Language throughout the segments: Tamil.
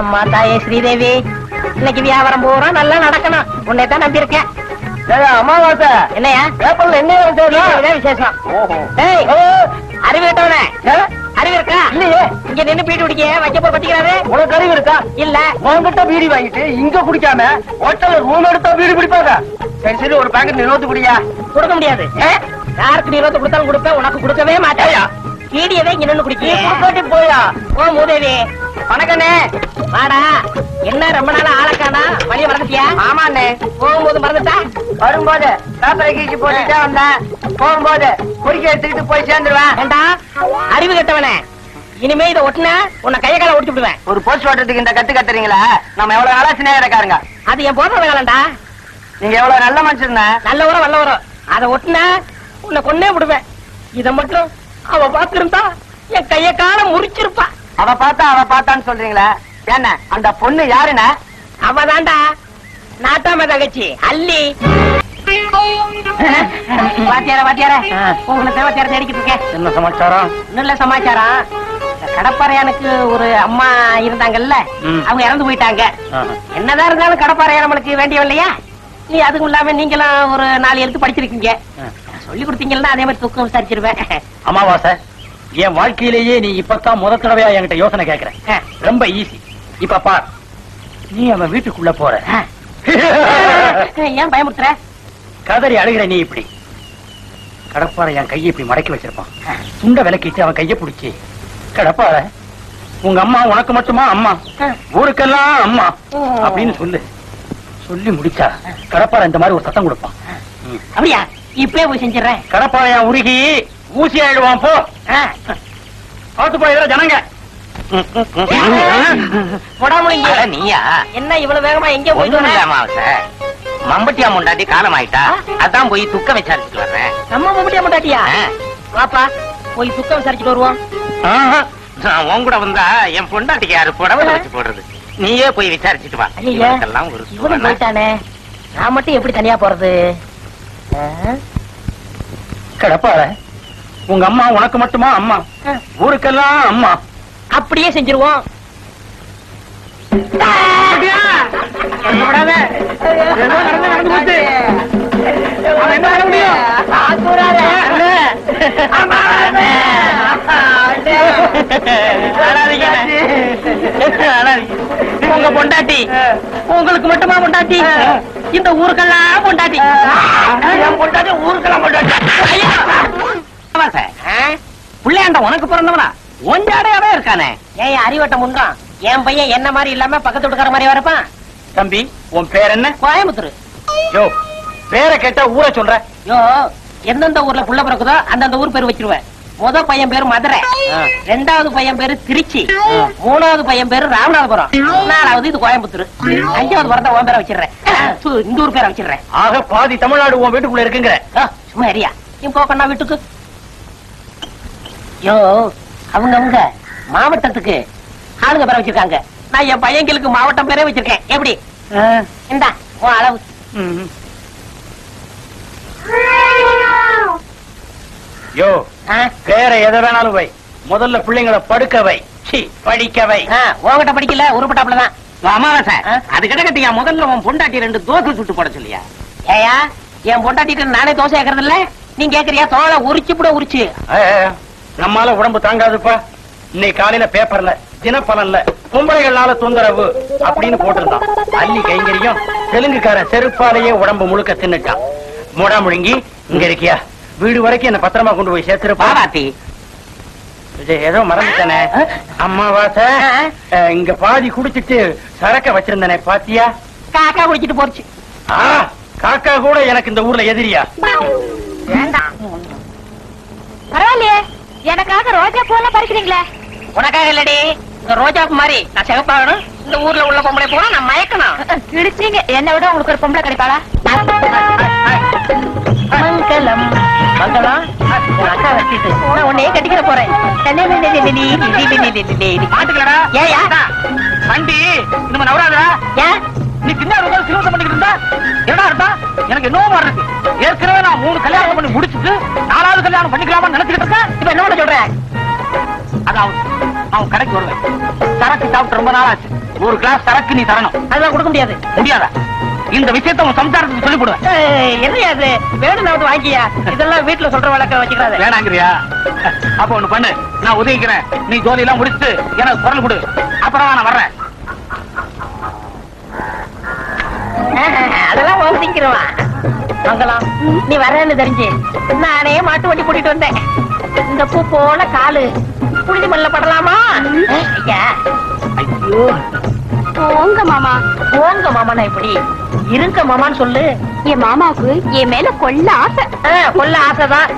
அம்மா தாயே ஸ்ரீதேவி. இன்னைக்கு வியாபாரம் பூரா நல்லா நடக்கணும். உன்னை தான் நம்பி இருக்கேன் அமாவாசை. என்னையா? பேப்பர்ல என்ன இதான் விசேஷம். அறிவு கேட்டவனே அறிவு இருக்கா? இல்லையே. இங்க நின்னு பீட்டு குடிக்க வைக்க போய் பத்திக்கிறாரு. உனக்கு அறிவு இருக்கா? இல்ல. உன்கிட்ட பீடி வாங்கிட்டு இங்க குடிக்காம ஹோட்டல்ல ரூம் எடுத்தா பீடி பிடிப்பாங்க சரி சரி ஒரு பாக்கெட் நிறுவத்து குடியா. கொடுக்க முடியாது. யாருக்கு நீ இருபத்து கொடுத்தாலும் கொடுப்பேன் உனக்கு கொடுக்கவே மாட்டேன். பீடியவே இங்க நின்னு குடிக்க போயா? ஓ மூதேவி. வணக்கண்ணே. வாடா. என்ன ரொம்ப நாளா ஆளக்கானா வழிய மறந்துட்டியா? ஆமாண்ணே. போகும்போது மறந்துட்டா? வரும்போது பேப்பரை கீச்சு போட்டுட்டே வந்தேன். போகும்போது குடிக்க எடுத்துக்கிட்டு போய் சேர்ந்துருவேன். ஏண்டா? அறிவு கெட்டவனே. இனிமே இதை ஒட்டினா உன்னை கைய கால விடுவேன். ஒரு போஸ்ட் ஓட்டுறதுக்கு இந்த கத்து கத்துறீங்களா நம்ம எவ்வளவு நாளா சின்ன இருக்காருங்க? அது என் போடுற வேலைண்டா நீங்க எவ்வளவு நல்ல மனுஷன் நல்ல உரம் வல்ல உரம் அதை ஒட்டினா உன்னை கொன்னே விடுவேன். இத மட்டும் அவ பாத்திருந்தா என் கைய கால முறிச்சிருப்பா. அவ பார்த்தா அவ பார்த்தான்னு சொல்றீங்களா? என்ன அந்த பொண்ணு யாருண்ணே அவதான்டா. நாட்டாம தகச்சி அள்ளி. வாத்தியார வாத்தியார. உங்களுக்கு வாத்தியார தேடிக்கிட்டு இருக்கேன். என்ன சமாச்சாரம்? நல்ல சமாச்சாரம்? கடப்பாறையானுக்கு ஒரு அம்மா இருந்தாங்கல்ல. அவங்க இறந்து போயிட்டாங்க. என்னதான் இருந்தாலும் கடப்பாறையா நம்மளுக்கு வேண்டியவ இல்லையா? நீ அதுவும் இல்லாம நீங்களும் ஒரு நாலு எழுத்து படிச்சிருக்கீங்க. சொல்லி கொடுத்தீங்கன்னா அதே மாதிரி தூக்கம் விசாரிச்சிருவேன். அமாவாசை. என் வாழ்க்கையிலேயே நீ இப்பதான் முத தடவையா என்கிட்ட யோசனை கேக்குற. ஆ. ரொம்ப ஈஸி இப்ப பார். நீ அவன் வீட்டுக்குள்ள போற. ஏன் பயமுறுத்துற? கதறி அழுகிற நீ இப்படி. கடப்பாறை என் கையை இப்படி மடக்கி வச்சிருப்பான். துண்ட விலக்கிட்டு அவன் கையை பிடிச்சி. கடப்பாறை உங்க அம்மா உனக்கு மட்டுமா? அம்மா. ஊருக்கெல்லாம் அம்மா. அப்படின்னு சொல்லு. சொல்லி முடிச்சா கடப்பாறை இந்த மாதிரி ஒரு சத்தம் கொடுப்பான். அப்படியா? இப்பவே போய் செஞ்சிடறேன். கடப்பாறையா உருகி ஊசி ஆயிடுவான் போ. ஆ. பார்த்து போய் இதுல ஜனங்க. நீயா? என்ன இவ்வளவு வேகமா எங்க போயிட்டு மம்பட்டியா முண்டாட்டி காலம் ஆயிட்டா அதான் போய் துக்க விசாரிச்சுட்டு வர்றேன். நம்ம மம்முட்டியா முட்டாட்டியா ஆ. வாப்பா போய் துக்கம் விசாரிச்சுட்டு வருவோம். ஆஹா, நான் உன் கூட வந்தா என் பொண்டாட்டிக்கு யாரு புடவை வச்சு போடுறது? நீயே போய் விசாரிச்சுட்டு வா. இவனுக்கெல்லாம் ஒரு. போயிட்டானே. நான் மட்டும் எப்படி தனியா போறது? ஆ? உங்க அம்மா உனக்கு மட்டுமா அம்மா. ஊருக்கெல்லாம் அம்மா. அப்படியே செஞ்சிருவோம். உங்க பொண்டாட்டி. உங்களுக்கு மட்டுமா பொண்டாட்டி? இந்த ஊருக்கெல்லாம் பொண்டாட்டி. பொண்டாட்டி ஊருக்கெல்லாம் பொண்டாட்டி. பிள்ளையாண்ட உனக்கு பிறந்தவனா? ஒஞ்சாடையாவே இருக்கானே. ஏன் அறிவட்டம் உண்டான் என் பையன் என்ன மாதிரி இல்லாம பக்கத்து வீட்டுக்கார மாதிரி வரப்பான்? தம்பி உன் பேர் என்ன? கோயம்புத்தூர். யோ பேரை கேட்டா ஊரை சொல்ற? யோ எந்தெந்த ஊர்ல புள்ள பிறக்குதோ அந்தந்த ஊர் பேர் வச்சிருவேன் முத பையன் பேரு மதுரை. ரெண்டாவது பையன் பேரு திருச்சி. மூணாவது பையன் பேரு ராமநாதபுரம். நாலாவது இது கோயம்புத்தூர். அஞ்சாவது பிறந்த உன் பேரை வச்சிடுறேன். இந்த ஊர் பேரை வச்சிடுறேன். ஆக பாதி தமிழ்நாடு உன் வீட்டுக்குள்ள இருக்குங்கிற. சும்மா அறியா நீ போக்கண்ணா வீட்டுக்கு. யோ அவங்க அவங்க. மாவட்டத்துக்கு ஆளுங்க பேரை வச்சிருக்காங்க. நான் என் பையன்களுக்கு மாவட்டம் பேரே வச்சிருக்கேன். எப்படி? இந்தா உன் அளவு. யோ ஆ, வேற எதை வேணாலும் வை. முதல்ல பிள்ளைங்களை படுக்க வை. சி படிக்க வை. ஆ, உன்கிட்ட படிக்கல உருப்பட்டாப்புலதான் அமாவாசை? அது கிடக்கட்டியா? முதல்ல உன் பொண்டாட்டி ரெண்டு தோசை சுட்டு போட சொல்லியா? ஏயா என் பொண்டாட்டிட்டு நானே தோசை கேக்குறது இல்ல நீ கேக்குறியா? தோலை உரிச்சு கூட உரிச்சு. நம்மால உடம்பு தாங்காதுப்பா. இன்னைக்கு காலையில பேப்பர்ல தினப்பலன்ல பொம்பளைகள்னால தொந்தரவு அப்படின்னு போட்டிருந்தான். அள்ளி கைங்கரியம் தெலுங்குக்காரன் செருப்பாலேயே உடம்பு முழுக்க தின்னுட்டான். மூடா முழுங்கி இங்க இருக்கியா? வீடு வரைக்கும் என்ன பத்திரமா கொண்டு போய் சேர்த்திருப்பா. பாராட்டி இது ஏதோ மறந்துட்டானே. அம்மாவாசை. இங்க பாதி குடிச்சிட்டு சரக்க வச்சிருந்தனே பாத்தியா? காக்கா குடிச்சிட்டு போச்சு. காக்கா கூட எனக்கு இந்த ஊர்ல எதிரியா? எனக்காக ரோஜா பூலாம் பறிக்கிறீங்களே? உனக்காக இல்லடி. இந்த ரோஜாப்பு மாதிரி நான் சிவப்பாகணும் இந்த ஊர்ல உள்ள பொம்பளை போனா நான் மயக்கணும். கிழிச்சீங்க என்னை விட உங்களுக்கு ஒரு பொம்பளை கிடைப்பாளா? மங்களம். உன் அக்கா வச்சிட்டு. நான் உன்னையே கட்டிக்கிற போறேன். பாத்துக்கலடா. ஏயா வண்டி நம்ம நவராதா? ஏன் நீ சின்ன உட்கார்ந்து சிவசம் பண்ணிக்கிட்டு இருந்தா? என்னடா அர்த்தம்? எனக்கு என்னவோ மாதிரி இருக்கு. ஏற்கனவே நான் மூணு கல்யாணம் பண்ணி முடிச்சிட்டு நாலாவது கல்யாணம் பண்ணிக்கலாமான்னு நினைச்சிட்டு இருக்கேன். இப்ப என்ன பண்ண சொல்ற? அதாவது அவன் கடைக்கு வருவேன். சரக்கு சாப்பிட்டு ரொம்ப நாள் ஆச்சு. ஒரு கிளாஸ் சரக்கு நீ தரணும். அதெல்லாம் கொடுக்க முடியாது. முடியாதா? இந்த விஷயத்தை உன் சம்சாரத்துக்கு சொல்லி கொடுவேன் ஏய், என்னையா அது வேணும்னா வந்து வாங்கியா? இதெல்லாம் வீட்டுல சொல்ற வழக்க வச்சுக்கிறாத. வேணாங்கிறியா? அப்ப ஒண்ணு பண்ணு. நான் உதவிக்கிறேன். நீ ஜோலி எல்லாம் முடிச்சுட்டு எனக்கு குரல் கொடு. அப்புறம் நான் வர்றேன். அதெல்லாம் ஓசிக்கிறவா மங்களம் நீ வரேன்னு தெரிஞ்சு நானே மாட்டு வண்டி கூட்டிட்டு வந்தேன். இந்த பூ போல காலு. புழுதி மல்ல படலாமா? ஐயா. ஐயோ. போங்க மாமா. போங்க மாமாண்ணா இப்படி. இருங்க மாமான்னு சொல்லு. என் மாமாவுக்கு என் மேல கொள்ள ஆசை. கொல்ல ஆசைதான்.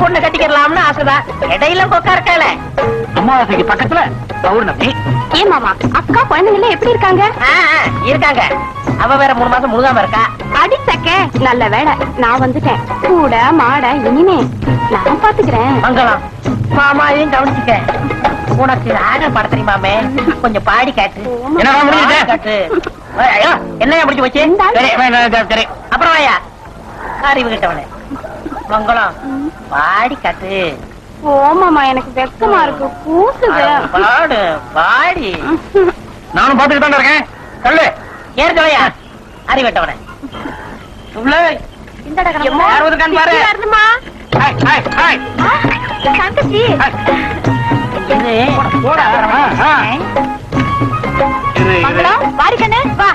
பொண்ணு கட்டிக்கிறலாம்னு ஆசைதான். இடையில கொக்கா இருக்கால அமாவாசைக்கு பக்கத்துல பௌர்ணமி ஏன் மாமா? அக்கா குழந்தைங்க எப்படி இருக்காங்க? இருக்காங்க. அவ வேற மூணு மாசம் முழுகாம இருக்கா? அடிச்சக்க. நல்ல வேலை நான் வந்துட்டேன். கூட மாட இனிமே நான் பாத்துக்கிறேன். மங்களம். மாமாவையும் கவனிச்சுக்க? உனக்கு ஆக பாட தெரியுமாமே? கொஞ்சம் பாடி காட்டு. ஐயோ, என்னையா பிடிச்சு வச்சு அப்புறம் வாயா? அறிவு கிட்டவனே மங்களம். பாடி காட்டு. ஓ மாமா எனக்கு வெக்கமா இருக்கு. கூசுது. பாடு பாடி நானும் பாத்துக்கிட்டு தான் இருக்கேன். சொல்லு. ஏற்கவையா அறிவட்டவனே இந்தடா கணக்கு. எம்மா, யார் வந்திருக்கான்னு பாரு. தங்கச்சி இது போடா ஆ, ஆ. இரு, இரு. மங்களம், வாடி கண்ணு, வா.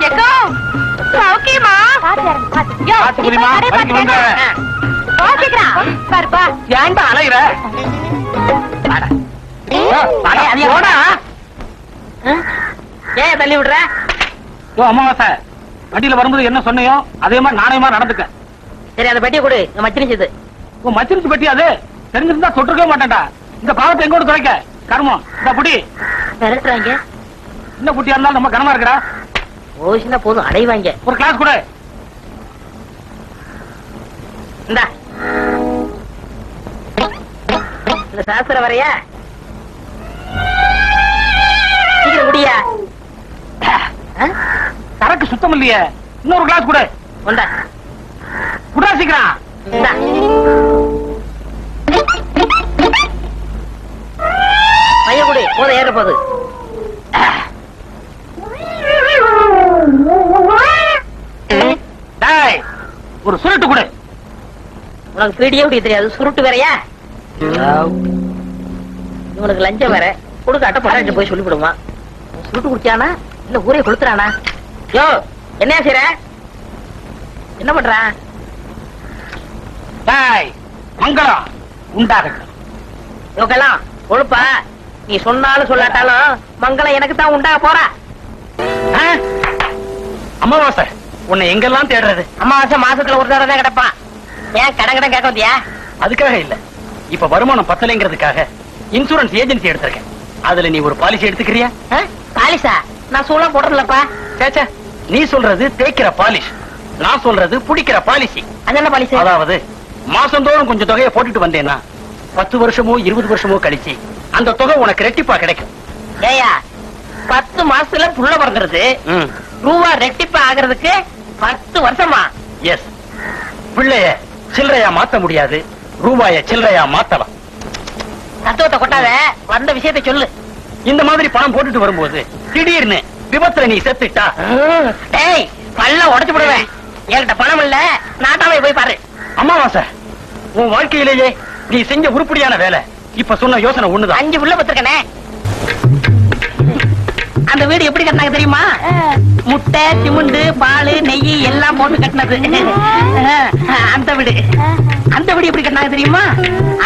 சௌக்கியமா? பாத்து பாத்து. பாத்து புரியுமா? ஏன்டா அலையிற? அது. ஏன் தள்ளி விடுற? ஓ அமாவாசை. வண்டியில வரும்போது என்ன சொன்னியோ அதே மாதிரி மாதிரி நடந்துக்க சரி அந்த பெட்டியை கொடு. மச்சினிச்சது உன் மச்சிருச்சு பெட்டி அது? தெரிஞ்சிருந்தா தொட்டிருக்கவே மாட்டேன்டா. இந்த பாவத்தை எங்கோடு துறைக்க கர்மம் இந்த புடி. மிரட்டுறாங்க இந்த புட்டியா இருந்தாலும் நம்ம கனமா இருக்கடா. ஓசினா போதும் அடைவாங்க. ஒரு கிளாஸ் கொடு. இந்தா. இந்த சாஸ்திரம் வரையா? சீக்கிரம் குடியா? சரக்கு சுத்தம் இல்லையே. இன்னொரு கிளாஸ் கொடு. கொண்டா. குடா சீக்கிரம். பைய குடி. போதும் ஏற டேய் ஒரு சுருட்டு கொடு. உனக்கு பீடியே குடிக்க தெரியாது. சுருட்டு வேறயா? இவனுக்கு லஞ்சம் வேற. கொடுக்க அட்டை பொட்டாட்டு போய் சொல்லிவிடுமா. சுருட்டு குடிச்சானா? இல்ல ஊரே கொளுத்துறானா? யோ என்ன செய்ற? என்ன பண்றான் மங்களம். உண்டாகட்டும் இவக்கெல்லாம் கொழுப்பா. நீ சொன்னாலும் சொல்லாட்டாலும் மங்களம் எனக்கு தான் உண்டாக போறா? அமாவாசை. உன்னை எங்கெல்லாம் தேடுறது? அமாவாசை மாசத்துல ஒரு தடவை தான் கிடப்பான். ஏன் கடன் கடன் கேட்க வந்தியா? அதுக்காக இல்ல. இப்ப வருமானம் பத்தலைங்கிறதுக்காக இன்சூரன்ஸ் ஏஜென்சி எடுத்திருக்கேன். அதுல நீ ஒரு பாலிசி எடுத்துக்கிறியா? பாலிசா? நான் சூழ போடுறதில்லப்பா. சேச்சா நீ சொல்றது தேய்க்கிற பாலிஷ் நான் சொல்றது புடிக்கிற பாலிசி அது என்ன பாலிசி அதாவது மாசந்தோறும் கொஞ்சம் தொகையை போட்டுட்டு வந்தேன்னா பத்து வருஷமோ இருபது வருஷமோ கழிச்சு அந்த தொகை உனக்கு ரெட்டிப்பா கிடைக்கும். ஏயா பத்து மாசத்துல புள்ள பிறந்துருது. ரூபா ரெட்டிப்பு ஆகுறதுக்கு பத்து வருஷமா? எஸ் பிள்ளைய சில்லறையா மாத்த முடியாது. ரூபாய சில்லறையா மாத்தலாம். தத்துவத்தை கொட்டாத வந்த விஷயத்தை சொல்லு. இந்த மாதிரி பணம் போட்டுட்டு வரும்போது திடீர்னு விபத்துல நீ செத்துட்டா? டேய் பல்ல உடைச்சு விடுவேன் என்கிட்ட பணம் இல்ல நாட்டாவே போய் பாரு. அமாவாசை. உன் வாழ்க்கையிலேயே நீ செஞ்ச உருப்படியான வேலை. இப்ப சொன்ன யோசனை ஒண்ணுதான். அஞ்சு புள்ள பத்திருக்கனே. அந்த வீடு எப்படி கட்டினாங்க தெரியுமா? முட்டை சிமுண்டு பால் நெய் எல்லாம் போட்டு கட்டினது. அந்த வீடு. அந்த வீடு எப்படி கட்டினாங்க தெரியுமா?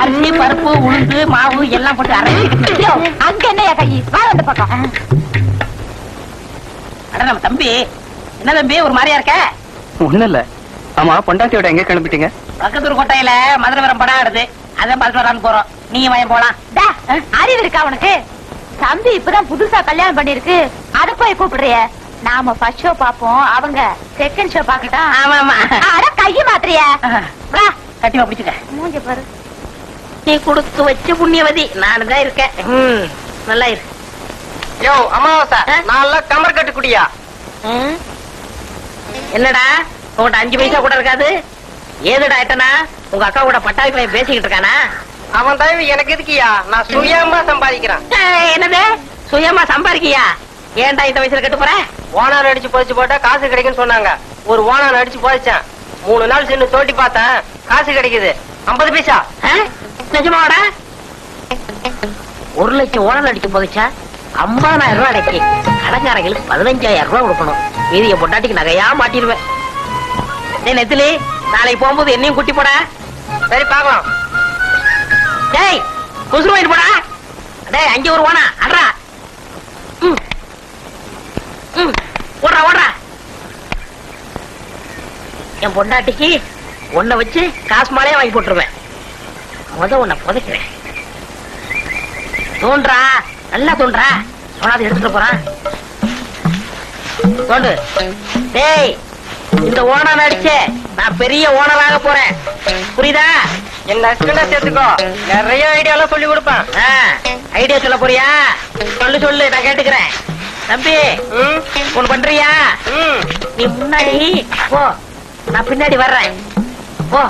அரிசி பருப்பு உளுந்து மாவு எல்லாம் போட்டு அரைச்சி அங்க என்னையா கை? வா அந்த பக்கம். அட நம்ம தம்பி என்ன தம்பி ஒரு மாதிரியா இருக்க? ஒண்ணு இல்ல. ஆமா பொண்டாட்டியோட எங்க கிளம்பிட்டீங்க? பக்கத்தூர் கோட்டையில மதுரை வரம் படம் ஆடுது. அதான் பார்த்து வரான்னு போறோம். நீங்க வாங்க போலாம். டா, அறிவு இருக்கா உனக்கு? தம்பி இப்பதான் புதுசா கல்யாணம் பண்ணிருக்கு. அத போய் கூப்பிடுறிய? நாம ஃபர்ஸ்ட் ஷோ பாப்போம் அவங்க செகண்ட் ஷோ பாக்கட்டா ஆமா ஆமா அட கைய மாத்திரியா வா. கட்டிமா பிடிச்சுக்க மூஞ்ச பாரு. நீ கொடுத்து வச்சு புண்ணியவதி. நானு தான் இருக்கேன். நல்லா இரு. யோ அமாவாசை? நான்லாம் கமர் கட்டு குடியா? ம்? என்னடா? உங்கள்கிட்ட அஞ்சு பைசா கூட இருக்காது. ஏதுடா எட்டனா? உங்க அக்கா கூட பட்டாவி பையன் பேசிக்கிட்டு இருக்கானா? அவன் தயவு எனக்கு எதுக்கியா நான் சுயமா சம்பாதிக்கிறேன். என்னது? சுயமா சம்பாதிக்கியா? ஏன்டா இந்த வயசுல கட்டு போற? ஓனான் அடிச்சு புதைச்சு போட்டா காசு கிடைக்குன்னு சொன்னாங்க. ஒரு ஓனான் அடிச்சு புதைச்சேன் மூணு நாள் சென்று தோட்டி பார்த்தேன். காசு கிடைக்குது. ஐம்பது பைசா? நிஜமாவாடா? ஒரு லட்சம் ஓனர் அடிச்சு போதுச்சா ஐம்பதாயிரம் ரூபாய் அடைக்கி. கடைக்காரங்களுக்கு பதினஞ்சாயிரம் ரூபாய் கொடுக்கணும். மீதிய பொண்டாட்டிக்கு நகையா மாட்டிடுவேன். நெத்திலி நாளைக்கு போகும்போது என்னையும் குட்டி போடா. சரி பார்க்கலாம். டேய் குசுரு வாங்கிட்டு போடா. டேய் அஞ்சு ஒரு ஓனா அட்ரா ஓடுறா ஓடுறா. என் பொண்டாட்டிக்கு உன்னை வச்சு காசு மாலையே வாங்கி போட்டுருவேன். முத உன்னை புதைக்கிறேன். தோன்றா. நல்லா தோன்றா. அவனாவது எடுத்துட்டு போறான். தோண்டு. டேய் இந்த ஓனர் அடிச்சே. நான் பெரிய ஓனராக போறேன். புரியுதா? அசிஸ்டண்டா சேர்த்துக்கோ. நிறைய ஐடியாலாம் சொல்லி கொடுப்பேன். ஐடியா சொல்ல போறியா? சொல்லு சொல்லு நான் கேட்டுக்கிறேன். தம்பி ஒண்ணு பண்றியா. நீ முன்னாடி போ. நான் பின்னாடி வர்றேன். போ.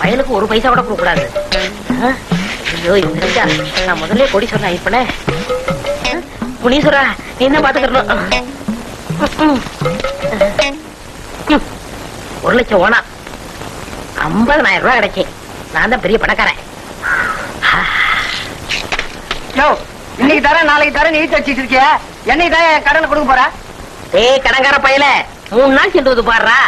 பயலுக்கு ஒரு பைசா கூட கொடுக்க கூடாது ஆ? ஐயோ இது தெரிஞ்சா நான் முதல்ல கொடி சொன்னேன் இப்பனே முனீஸ்வரா நீ என்ன பாத்துக்கணும் ஒரு லட்சம் ஓனா. ஐம்பதனாயிரம் ரூபாய் கிடைச்சு நான் தான் பெரிய பணக்காரன். இன்னைக்கு தரேன் நாளைக்கு தரேன் நீ வச்சுட்டு இருக்கிய? என்னைக்கு தான் கடனை கொடுக்க போற? ஏய் கடங்கார பயல மூணு நாள் சென்று வந்து பாடுறா.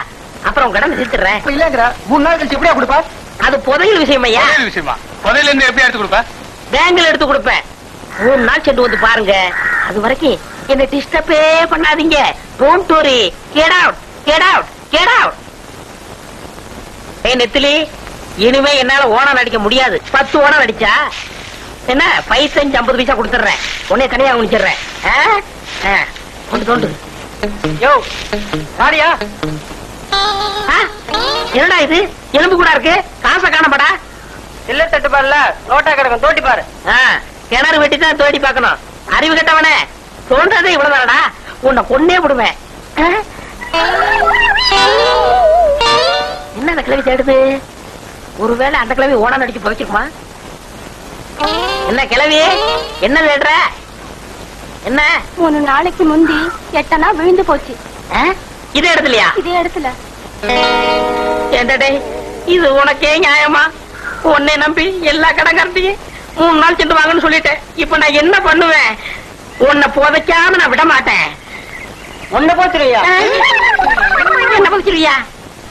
அப்புறம் கடனை தீர்த்துறேன் இல்லங்கிற மூணு நாள் கழிச்சு எப்படியா கொடுப்பா? அது புதையல் விஷயம் ஐயா. புதையல் விஷயமா? புதையில இருந்து எப்படி எடுத்து கொடுப்ப? பேங்க்ல எடுத்து கொடுப்பேன். மூணு நாள் சென்று வந்து பாருங்க. அது வரைக்கும் என்ன டிஸ்டர்பே பண்ணாதீங்க. Don't worry get out get out get out ஏய் நெத்திலி இனிமே என்னால ஓனம் அடிக்க முடியாது. பத்து ஓனம் அடிச்சா என்ன பைசஞ்சு ஐம்பது பைசா கொடுத்துட்றேன். உன்னைய தனியா குடிச்சிடுறேன் ஆ? ஆ, கொண்டு தோண்டு யோ சாரியா? என்னடா இது? எலும்பு கூட இருக்கு? காசை காணப்படா இல்ல தட்டு பாருல. நோட்டா கிடக்கும். தோட்டி பாரு. கிணறு வெட்டி தான் தோண்டி பார்க்கணும். அறிவு கட்டவனே. தோன்றதே இவ்வளவுதானடா? உன்னை கொன்னே விடுவேன்? என்ன அந்த கிழவி தேடுது ஒருவேளை அந்த கிழவி ஓனா அடிச்சு புதைச்சிருக்குமா? என்ன கிழவி? என்ன தேடுற என்ன? மூணு நாளைக்கு முந்தி எட்டனா விழுந்து போச்சு? இதே இடத்துலயா இதே இடத்துல ஏண்டடே இது உனக்கே நியாயமா? உன்னை நம்பி எல்லா கடங்காரத்தையும் மூணு நாள் சென்று வாங்கன்னு சொல்லிட்டேன். இப்ப நான் என்ன பண்ணுவேன்? உன்னை புதைக்காம நான் விட மாட்டேன். ஒண்ணு போச்சுருவியா என்ன புதைச்சிருவியா?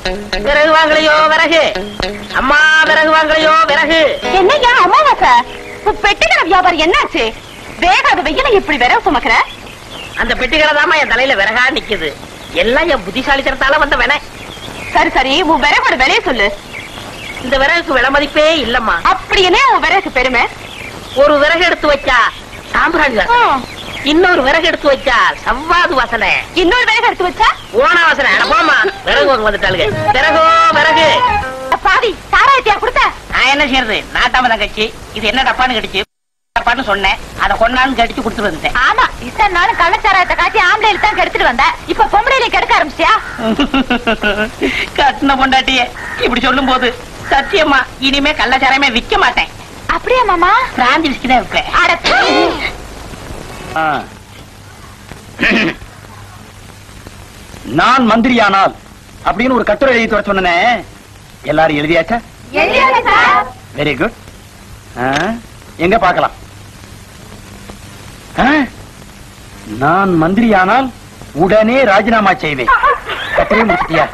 விறகு வாங்கலையோ விறகு? அம்மா விறகு வாங்கலையோ விறகு? என்னையா அமாவாசை? உன் பெட்டிக்கடை வியாபாரம் என்னாச்சு? வேகாத வெயில இப்படி விரவ சுமக்கிற? அந்த பெட்டிகளை தாமா என் தலையில விறகா நிக்குது. எல்லாம் என் புத்திசாலித்தனத்தால வந்த வேண சரி சரி உன் விறகோட விலைய சொல்லு. இந்த விறகுக்கு விலை மதிப்பே இல்லம்மா. அப்படி என்ன உன் விறகுக்கு பெருமை? ஒரு விறகு எடுத்து வச்சா சாம்பிராணி இன்னொரு விறகு எடுத்து வச்சா சவ்வாது வாசனை. இன்னொரு விறகு எடுத்து வச்சா ஓன வாசனை. போமா விறகு வந்துட்டாளுங்க. விறகோ விறகு. பாதி சாராயத்தியா கொடுத்த? நான் என்ன செய்யறது? நாட்டாம தங்கச்சி இது என்ன டப்பான்னு கடிச்சு டப்பான்னு சொன்னேன். அதை கொண்டான்னு கடிச்சு கொடுத்துட்டு வந்துட்டேன். ஆமா இத்தனை நாளும் கள்ளச்சாராயத்தை காட்டி ஆம்பளையில தான் கெடுத்துட்டு வந்த. இப்ப பொம்பளையில கெடுக்க ஆரம்பிச்சியா கட்டின பொண்டாட்டியே இப்படி சொல்லும் போது சத்தியமா இனிமே கள்ளச்சாரமே விக்க மாட்டேன். அப்படியா மாமா? பிராந்தி விஸ்கி தான் தூ. நான் மந்திரியானால் அப்படின்னு ஒரு கட்டுரை எழுதி வர சொன்னேன் எல்லாரும் எழுதியாச்சா. வெரி குட் எங்க பார்க்கலாம்? நான் மந்திரியானால் உடனே ராஜினாமா செய்வேன். கட்டுரை முடிச்சிட்டியா?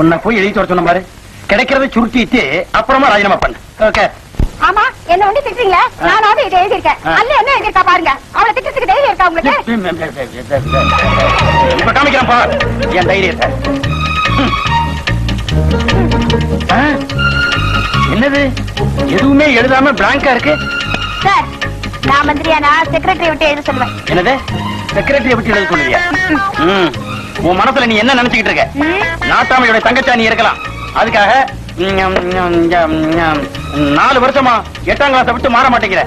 உன்னை போய் எழுதி வர சொன்ன பாரு. கிடைக்கிறத சுருட்டிட்டு அப்புறமா ராஜினாமா பண்ணு. ஓகே ஆமா என்ன ஒண்ணு திட்டுறீங்களா? நானாவது ஆ. அல்ல என்ன பாருங்க அவளை திட்டத்துக்கு தைரியம் இருக்கா உங்களுக்கு இப்ப காமிக்கிறேன் பார் என் தைரியத்தை ம். ஆ? என்னது எதுவுமே எழுதாம பிளாங்கா இருக்கு சார் நான் மந்திரியானா செக்ரட்டரி விட்டு எழுத சொல்லுவேன் என்னது செக்ரட்டரிய பத்தி எழுத சொல்லுவியா. உன் மனசுல நீ என்ன நினைச்சுக்கிட்டு இருக்க. நாட்டாமையோட தங்கச்சா நீ இருக்கலாம் அதுக்காக நாலு வருஷமா எட்டாம் கிளாஸ் விட்டு மாற மாட்டேங்கிற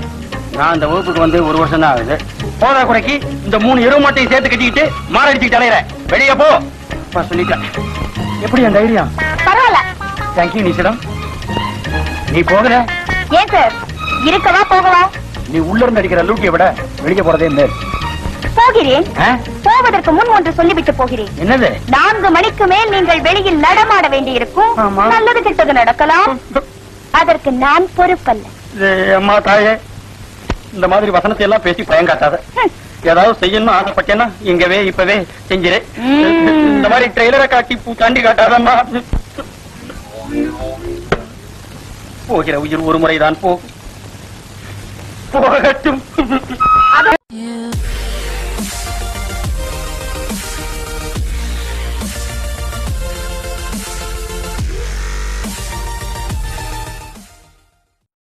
நான் இந்த வகுப்புக்கு வந்து ஒரு வருஷம் தான் ஆகுது. போதா குறைக்கு இந்த மூணு எருவு மாட்டையும் சேர்த்து கட்டிக்கிட்டு மாரடிச்சுக்கிட்டு அலையிற வெளியே போ. சொல்லிட்டேன். எப்படி அந்த தைரியம் பரவாயில்ல. தேங்க்யூ நிஷிடம் நீ போகல? ஏன் சார்? இருக்கவா போகவா? நீ உள்ள இருந்து அடிக்கிற லூட்டியை விட வெளியே போறதே மேல். போகிறேன்? போவதற்கு முன் ஒன்று சொல்லிவிட்டு போகிறேன். என்னது? நான்கு மணிக்கு மேல் நீங்கள் வெளியில் நடமாட வேண்டியிருக்கும். நல்லது கெட்டது நடக்கலாம். அதற்கு நான் பொறுப்பல்ல. அம்மா தாயே. இந்த மாதிரி வசனத்தை எல்லாம் பேசி பயங்காட்டாத. ஏதாவது செய்யணும்னு ஆசைப்பட்டேன்னா இங்கவே இப்பவே செஞ்சிரு. இந்த மாதிரி ட்ரெய்லரை காட்டி பூச்சாண்டி காட்டாதம்மா. போகிற உயிர் ஒரு முறைதான் போகும். போகட்டும்.